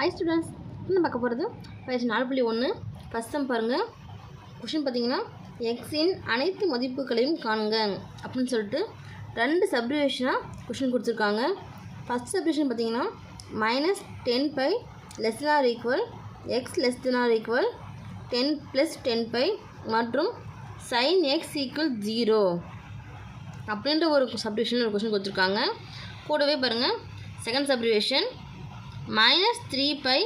Hi students என்ன பார்க்க போகிறது பேஜ் நாலு புள்ளி ஒன்று ஃபஸ்ட் சம் பாருங்கள் கொஷின் பார்த்தீங்கன்னா எக்ஸின் அனைத்து மதிப்புகளையும் காணுங்க அப்படின்னு சொல்லிட்டு ரெண்டு சப்ரிவேஷனாக கொஷின் கொடுத்துருக்காங்க. ஃபஸ்ட் சப்ரிவேஷன் பார்த்தீங்கன்னா minus ten pi less or equal x less or equal ten plus ten pi மற்றும் சைன் எக்ஸ் ஈக்குவல் ஜீரோ அப்படின்ற ஒரு சப்ரிவேஷன் ஒரு கொஷின் கொடுத்துருக்காங்க. கூடவே பாருங்கள் second subdivision subdivision minus three pi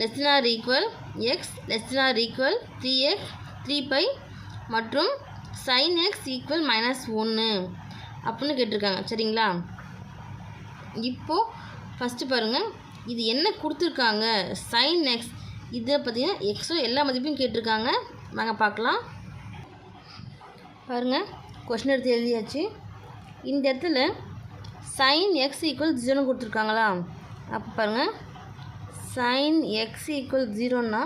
less or equal x less or equal three x three pi மற்றும் sine x equal minus ஒன்று அப்படின்னு கேட்டிருக்காங்க. சரிங்களா? இப்போது ஃபஸ்ட்டு பாருங்கள் இது என்ன கொடுத்துருக்காங்க? சைன் எக்ஸ் இதில் பார்த்தீங்கன்னா எக்ஸோ எல்லா மதிப்பையும் கேட்டிருக்காங்க. நாங்கள் பார்க்கலாம் பாருங்கள் கொஷின் எடுத்து எழுதியாச்சு. இந்த இடத்துல சைன் எக்ஸ் ஈக்குவல் ஜீரோன்னு கொடுத்துருக்காங்களா? அப்போ பாருங்கள் சைன் எக்ஸ் ஈக்குவல் ஜீரோன்னா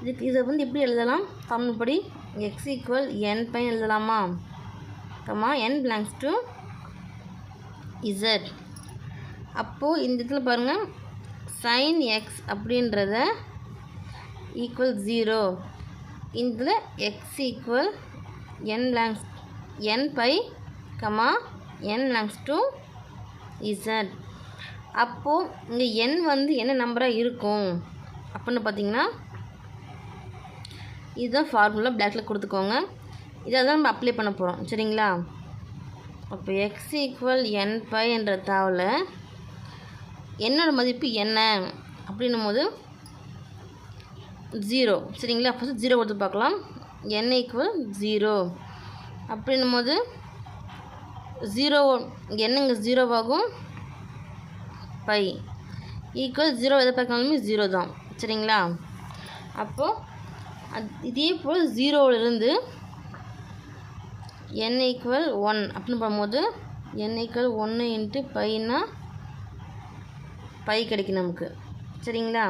இதுக்கு இதை வந்து எப்படி எழுதலாம்? தமிழ் படி எக்ஸ் ஈக்குவல் என் பையன் எழுதலாமா? Comma n belongs to Z அப்போது இந்த இடத்துல பாருங்கள் சைன் எக்ஸ் அப்படின்றத ஈக்குவல் ஜீரோ இதில் x equal n belongs n pi comma n belongs to Z அப்போது இங்கே எண் வந்து என்ன நம்பராக இருக்கும்? அப்படின்னு பார்த்தீங்கன்னா இதுதான் ஃபார்முலா பிளாக்கில் கொடுத்துக்கோங்க. இதை தான் நம்ம அப்ளை பண்ண போகிறோம் சரிங்களா? அப்போ எக்ஸ் ஈக்குவல் என் பை என்ற தாவில் என்னோடய மதிப்பு என்ன? அப்படின்னும் போது ஜீரோ சரிங்களா? ஃபஸ்ட்டு ஜீரோ கொடுத்து பார்க்கலாம். என் ஈக்குவல் ஜீரோ அப்படின்னும் போது ஜீரோ என்னங்க ஜீரோவாகும் பை ஈக்குவல் ஜீரோ எதை பார்க்கணுமே ஜீரோ தான். சரிங்களா? அப்போது அது இதே போல் ஜீரோவிலிருந்து என் ஈக்குவல் ஒன் அப்படின்னு பண்ணும்போது என் ஈக்குவல் ஒன்று இன்ட்டு பைனா பை கிடைக்கும் நமக்கு. சரிங்களா?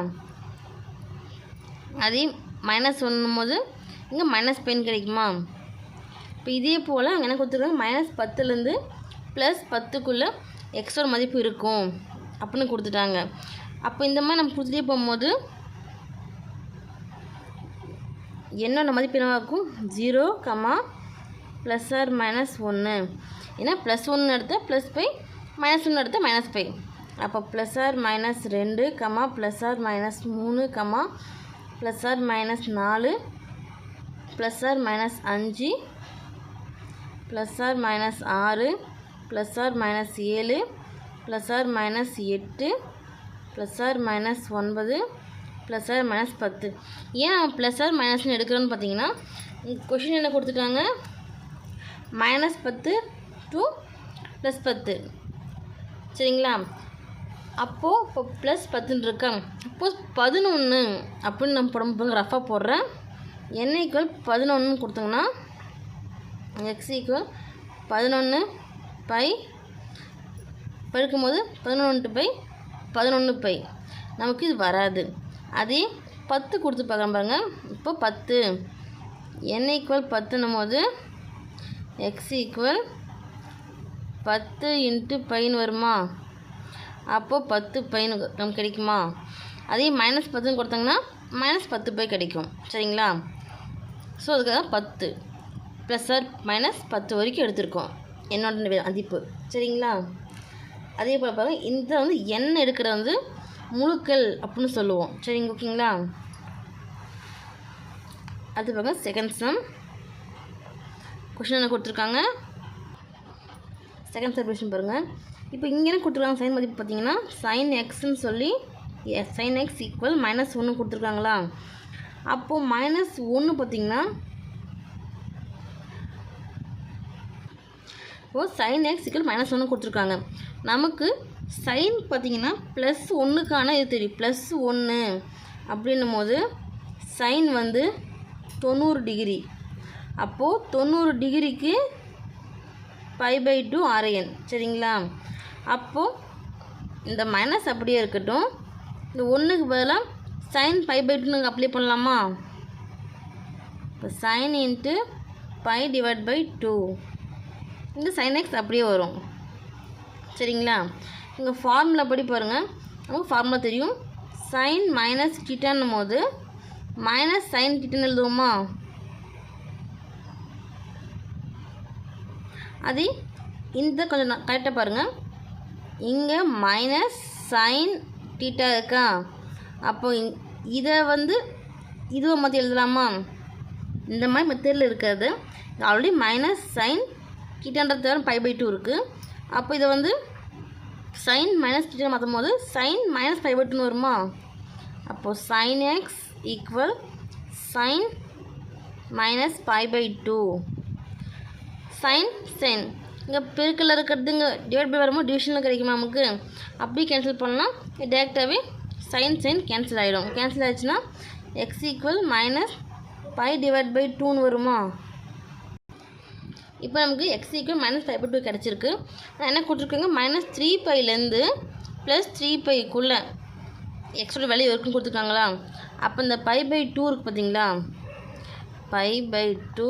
அதே மைனஸ் ஒன்றும் போது இங்கே மைனஸ் பெயின் கிடைக்குமா? இப்போ இதே போல் அங்கே என்ன கொடுத்துருக்காங்க? மைனஸ் பத்துலேருந்து ப்ளஸ் பத்துக்குள்ளே எக்ஸ்ட்ரா மதிப்பு இருக்கும். அப்படின்னு கொடுத்துட்டாங்க. அப்போ இந்த மாதிரி நம்ம கொடுத்துட்டே போகும்போது என்னோட மதிப்பு என்னவா இருக்கும்? Zero comma plus or minus ஒன்று ஏன்னா ப்ளஸ் ஒன்று எடுத்தால் ப்ளஸ் பை மைனஸ் ஒன்று எடுத்தால் மைனஸ் பை அப்போ ப்ளஸ் ஆர் மைனஸ் ரெண்டு கமா ப்ளஸ் ஆர் மைனஸ் மூணு கமா ப்ளஸ் ஆர் மைனஸ் நாலு ப்ளஸ் ஆர் மைனஸ் அஞ்சு ப்ளஸ் ஆர் மைனஸ் ஆறு ப்ளஸ் ஆர் மைனஸ் ஏழு ப்ளஸ் ஆர் மைனஸ் எட்டு ப்ளஸ் ஆர் மைனஸ் ஒன்பது ப்ளஸ் ஆர் மைனஸ் பத்து. ஏன் ப்ளஸ் ஆர் மைனஸ்னு எடுக்கிறோன்னு பார்த்தீங்கன்னா கொஷின் என்ன கொடுத்துட்டாங்க? மைனஸ் பத்து டு ப்ளஸ் பத்து. சரிங்களா? அப்போது இப்போ ப்ளஸ் பத்துன்னு இருக்கேன் அப்போது பதினொன்று அப்படின்னு நம்ம போடும்போது ரஃபாக போடுறேன். என்ன ஈக்குவல் பதினொன்றுன்னு கொடுத்தோங்கன்னா எக்ஸ் ஈக்குவல் பதினொன்று பை பெருக்கும்போது பதினொன்று பை பதினொன்று பை. நமக்கு இது வராது. அதே பத்து கொடுத்து பார்க்குறோம் பாருங்கள் இப்போ பத்து. என் ஈக்குவல் பத்துன்னும் போது எக்ஸ் ஈக்குவல் பத்து இன்ட்டு பைன்னு வருமா? அப்போது பத்து பைன்னு நமக்கு கிடைக்குமா? அதே மைனஸ் பத்துன்னு கொடுத்தாங்கன்னா மைனஸ் பத்து பை கிடைக்கும். சரிங்களா? ஸோ அதுக்காக பத்து. ப்ளஸ் ஆர் மைனஸ் பத்து வரைக்கும் எடுத்திருக்கோம். என்னோட மதிப்பு. சரிங்களா? அதே போல் பாருங்க இந்த வந்து எண்ணெய் எடுக்கிறது வந்து முழுக்கள் அப்படின்னு சொல்லுவோம். சரிங்க ஓகேங்களா? அது பாருங்க செகண்ட் சம் கொஷின் என்ன கொடுத்துருக்காங்க? செகண்ட் சப்டிவிஷன் பாருங்கள் இப்போ இங்கே என்ன கொடுத்துருக்காங்க? சைன் மதிப்பு பார்த்தீங்கன்னா சைன் எக்ஸ்ன்னு சொல்லி சைன் எக்ஸ் ஈக்குவல் மைனஸ் ஒன்று கொடுத்துருக்காங்களா? அப்போது மைனஸ் ஒன்று பார்த்தீங்கன்னா இப்போது சைன் எக்ஸ் சிக்கல் மைனஸ் ஒன்று கொடுத்துருக்காங்க. நமக்கு சைன் பார்த்திங்கன்னா ப்ளஸ் ஒன்றுக்கான இது தெரியும். ப்ளஸ் ஒன்று அப்படின்னும் போது சைன் வந்து தொண்ணூறு டிகிரி அப்போது தொண்ணூறு டிகிரிக்கு பை பை டூ ஆர்என் சரிங்களா? அப்போது இந்த மைனஸ் அப்படியே இருக்கட்டும். இந்த ஒன்றுக்கு பதிலாக சைன் பை பை டூன்னு அப்ளை பண்ணலாமா? இப்போ sine into pi divide by two இந்த சைன் எக்ஸ் அப்படியே வரும். சரிங்களா? இங்கே ஃபார்முலா படி பாருங்கள் நமக்கு ஃபார்முலா தெரியும். சைன் மைனஸ் கிட்டன்னும் போது மைனஸ் சைன் கிட்டன் எழுதுவோமா? அது இந்த கொஞ்சம் கரெக்டாக பாருங்கள் இங்கே மைனஸ் சைன் டீட்டா இருக்கா? அப்போ இ- இதை வந்து இதுவை மாற்றி எழுதலாமா? இந்த மாதிரி மெத்தடில் இருக்கிறது. ஆல்ரெடி மைனஸ் சைன் கிட்டன்றது தவிர பை பை டூ இருக்குது அப்போ இதை வந்து சைன் மைனஸ் கிட்ட மாற்றும் போது சைன் மைனஸ் பை பை டூன்னு வருமா? அப்போது sine x equal sine minus pi by two sine sine இங்கே பெருக்கில் இருக்கிறது இங்கே டிவைட் பை வரும்போது டிவிஷனில் கிடைக்குமா நமக்கு? அப்படி கேன்சல் பண்ணால் டேரெக்டாகவே சைன் சைன் கேன்சல் ஆகிடும் கேன்சல் ஆகிடுச்சுன்னா x equal minus pi divide by டூன்னு வருமா? இப்போ நமக்கு x equal minus five pi by கிடச்சிருக்கு. நான் என்ன கொடுத்துருக்கேங்க? மைனஸ் த்ரீ பைலேருந்து ப்ளஸ் த்ரீ பைக்குள்ளே எக்ஸோட வேல்யூ இருக்குன்னு கொடுத்துருக்காங்களா? அப்போ இந்த பை பை டூ இருக்குது பார்த்தீங்களா? பை பை டூ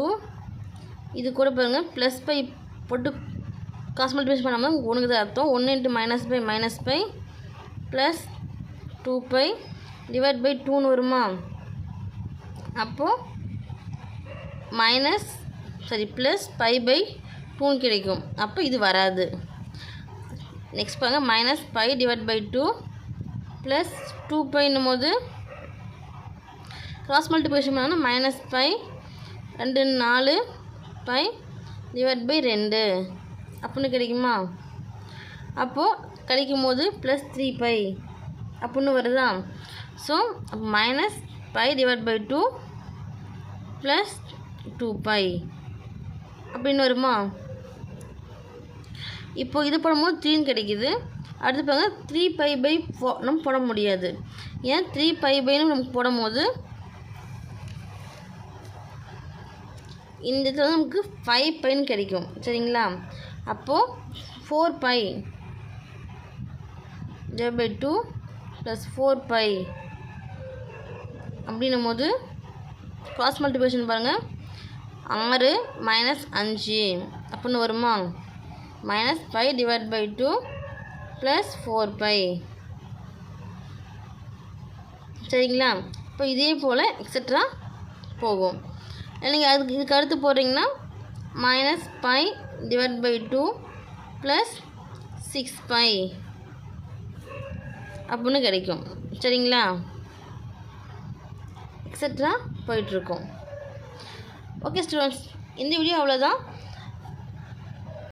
இது கூட பாருங்கள் ப்ளஸ் பை போட்டு காசு மல்டிபிளேஷன் பண்ணாமல் உனக்கு தான் அர்த்தம். ஒன்று into minus pi minus pi plus two pi divide by டூன்னு வருமா? அப்போது மைனஸ் சரி ப்ளஸ் பை பை டூன்னு கிடைக்கும். அப்போ இது வராது. நெக்ஸ்ட் பாருங்க minus pi divide by two plus two பைன்னும் போது கிராஸ் மல்டிபிகேஷன் பண்ணால் மைனஸ் பை ரெண்டு நாலு பை டிவைட் பை ரெண்டு. அப்புடின்னு கிடைக்குமா? அப்போது கிடைக்கும் போது ப்ளஸ் த்ரீ பை அப்புடின்னு வருதா so minus pi divide by two plus two pi அப்படின்னு வருமா? இப்போது இது போடும்போது த்ரீன்னு கிடைக்குது. அடுத்து பாருங்க த்ரீ பை பை ஃபோ நம்ம போட முடியாது. ஏன் த்ரீ பை பைன்னு நமக்கு போடும்போது இந்த இடத்துல நமக்கு ஃபைவ் பைன்னு கிடைக்கும். சரிங்களா? அப்போது four pi divide by two plus four pi அப்படின்னும் போது க்ராஸ் மல்டிபிளேஷன் பாருங்கள் ஆறு மைனஸ் அஞ்சு. அப்படின்னு வருமா? Minus five divide by two plus four pi சரிங்களா? இப்போ இதே போல் எக்ஸட்ரா போகும். நீங்கள் அதுக்கு இதுக்கு அடுத்து போடுறீங்கன்னா minus pi divide by two plus six pi அப்படின்னு கிடைக்கும். சரிங்களா? எக்ஸட்ரா போயிட்டுருக்கோம் ஓகே ஸ்டூடெண்ட்ஸ் இந்த வீடியோ அவ்வளோதான்